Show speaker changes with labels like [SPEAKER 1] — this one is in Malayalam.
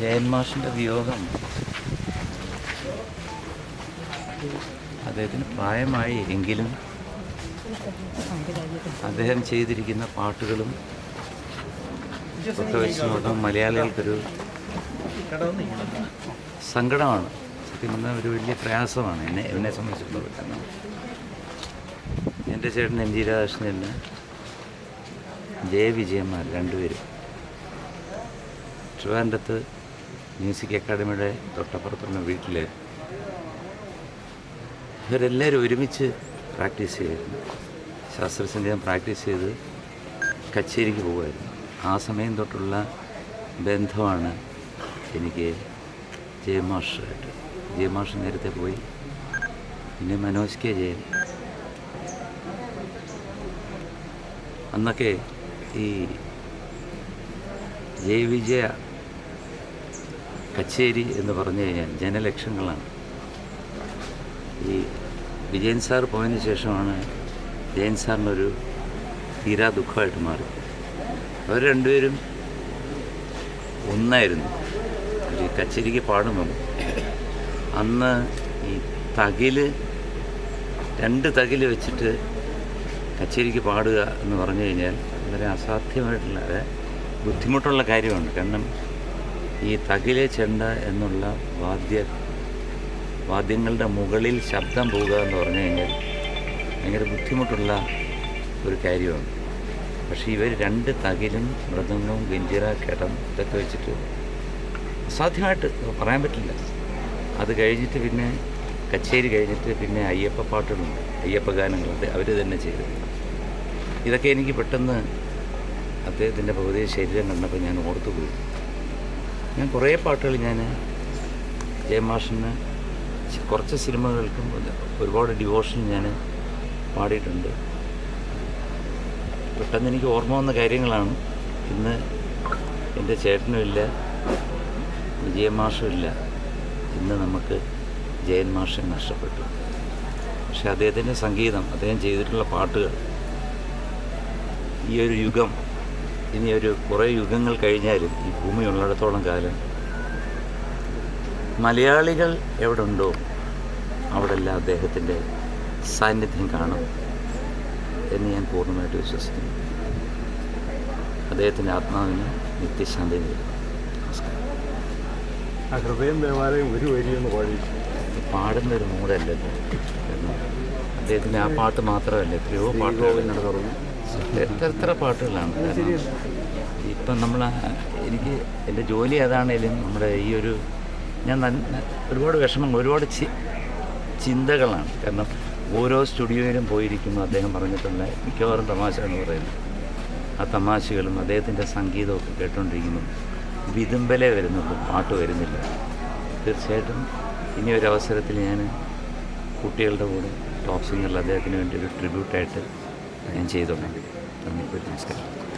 [SPEAKER 1] ജയൻ മാഷിന്റെ വിയോഗം. അദ്ദേഹത്തിന് പ്രായമായി എങ്കിലും അദ്ദേഹം ചെയ്തിരിക്കുന്ന പാട്ടുകളും ഒക്കെ വെച്ച് നോക്കാം മലയാളികൾക്കൊരു സങ്കടമാണ്. സത്യം ഒരു വലിയ പ്രയാസമാണ് എന്നെ എന്നെ സംബന്ധിച്ചിടത്തോളം എന്റെ ചേട്ടൻ എം ജി രാധാകൃഷ്ണൻ ജയ വിജയന്മാർ രണ്ടുപേരും. ട്രിവാൻഡത്ത് മ്യൂസിക് അക്കാഡമിയുടെ തൊട്ടപ്പുറത്തുള്ള വീട്ടിൽ ഇവരെല്ലാവരും ഒരുമിച്ച് പ്രാക്ടീസ് ചെയ്യുമായിരുന്നു ശാസ്ത്രസംഗീതം പ്രാക്ടീസ് ചെയ്ത് കച്ചേരിക്ക് പോകുമായിരുന്നു. ആ സമയം തൊട്ടുള്ള ബന്ധമാണ് എനിക്ക് ജയമാഷായിട്ട് ജയമാഷ് നേരത്തെ പോയി. പിന്നെ മനോജ് കെ ജയൻ. അന്നൊക്കെ ഈ ജയവിജയ കച്ചേരി എന്ന് പറഞ്ഞു കഴിഞ്ഞാൽ ജനലക്ഷങ്ങളാണ്. ഈ വിജയൻ സാർ പോയതിന് ശേഷമാണ് ജയൻ സാറിനൊരു തീരാ ദുഃഖമായിട്ട് മാറി. അവർ രണ്ടുപേരും ഒന്നായിരുന്നു. ഒരു കച്ചേരിക്ക് പാടുമ്പം അന്ന് ഈ തകിൽ രണ്ട് തകിൽ വെച്ചിട്ട് കച്ചേരിക്ക് പാടുക എന്ന് പറഞ്ഞു കഴിഞ്ഞാൽ വളരെ അസാധ്യമായിട്ടുള്ള ബുദ്ധിമുട്ടുള്ള കാര്യമാണ്. കാരണം ഈ തകിലെ ചെണ്ട എന്നുള്ള വാദ്യ വാദ്യങ്ങളുടെ മുകളിൽ ശബ്ദം പോവുക എന്ന് പറഞ്ഞു കഴിഞ്ഞാൽ ഭയങ്കര ബുദ്ധിമുട്ടുള്ള ഒരു കാര്യമാണ്. പക്ഷേ ഇവർ രണ്ട് തകിലും മൃദംഗവും ഗഞ്ചിറ കിടം ഇതൊക്കെ വെച്ചിട്ട് അസാധ്യമായിട്ട് പറയാൻ പറ്റില്ല. അത് കഴിഞ്ഞിട്ട് പിന്നെ കച്ചേരി കഴിഞ്ഞിട്ട് പിന്നെ അയ്യപ്പ പാട്ടുകളുണ്ട് അയ്യപ്പ ഗാനങ്ങൾ അവർ തന്നെ ചെയ്തു. ഇതൊക്കെ എനിക്ക് പെട്ടെന്ന് അദ്ദേഹത്തിന്റെ ഭൗതിക ശരീരം കണ്ടപ്പോൾ ഞാൻ ഓർത്തുപോയി. ഞാൻ കുറേ പാട്ടുകൾ ഞാൻ ജയമാഷിന് കുറച്ച് സിനിമകൾക്കും ഒരുപാട് ഡിവോഷൻ ഞാൻ പാടിയിട്ടുണ്ട്. പെട്ടെന്ന് എനിക്ക് ഓർമ്മ വന്ന കാര്യങ്ങളാണ്. ഇന്ന് എന്റെ ചേട്ടനുമില്ല വിജയമാഷും ഇല്ല. ഇന്ന് നമുക്ക് ജയൻ മാഷൻ നഷ്ടപ്പെട്ടു. പക്ഷെ അദ്ദേഹത്തിന്റെ സംഗീതം അദ്ദേഹം ചെയ്തിട്ടുള്ള പാട്ടുകൾ ഈ ഒരു യുഗം ഇനി ഒരു കുറേ യുഗങ്ങൾ കഴിഞ്ഞാലും ഈ ഭൂമി ഉള്ളിടത്തോളം കാലം മലയാളികൾ എവിടെ ഉണ്ടോ അവിടെല്ലാം അദ്ദേഹത്തിന്റെ സാന്നിധ്യം കാണും എന്ന് ഞാൻ പൂർണമായിട്ട് വിശ്വസിക്കുന്നു. അദ്ദേഹത്തിന്റെ ആത്മാവിന് നിത്യശാന്തി നേരും നമസ്കാരം.
[SPEAKER 2] ആ ഹൃദയം ദേവാലയം ഒരു വരിയെന്ന് പാടി
[SPEAKER 1] പാടുന്ന ഒരു മൂടല്ലല്ലോ അദ്ദേഹത്തിന്റെ ആ പാട്ട് മാത്രമല്ല എത്രയോ പാട്ടുകൾ
[SPEAKER 2] എന്നോട് പറഞ്ഞു.
[SPEAKER 1] എത്ര പാട്ടുകളാണ്. ഇപ്പം നമ്മൾ എനിക്ക് എന്റെ ജോലി ഏതാണേലും നമ്മുടെ ഈ ഒരു ഞാൻ ഒരുപാട് വിഷമങ്ങൾ ഒരുപാട് ചിന്തകളാണ്. കാരണം ഓരോ സ്റ്റുഡിയോയിലും പോയിരിക്കുമ്പോൾ അദ്ദേഹം പറഞ്ഞിട്ടുള്ള മിക്കവാറും തമാശ എന്ന് പറയുന്നത് ആ തമാശകളും അദ്ദേഹത്തിന്റെ സംഗീതമൊക്കെ കേട്ടുകൊണ്ടിരിക്കുന്നു വിതുമ്പലേ വരുന്നുള്ളൂ പാട്ട് വരുന്നില്ല. തീർച്ചയായിട്ടും ഇനി ഒരു അവസരത്തിൽ ഞാൻ കുട്ടികളുടെ കൂടെ ടോപ്പ് സിംഗറിൽ അദ്ദേഹത്തിന് വേണ്ടി ഒരു ട്രിബ്യൂട്ടായിട്ട് ഞാൻ ചെയ്തോളാം നന്ദി നമസ്കാരം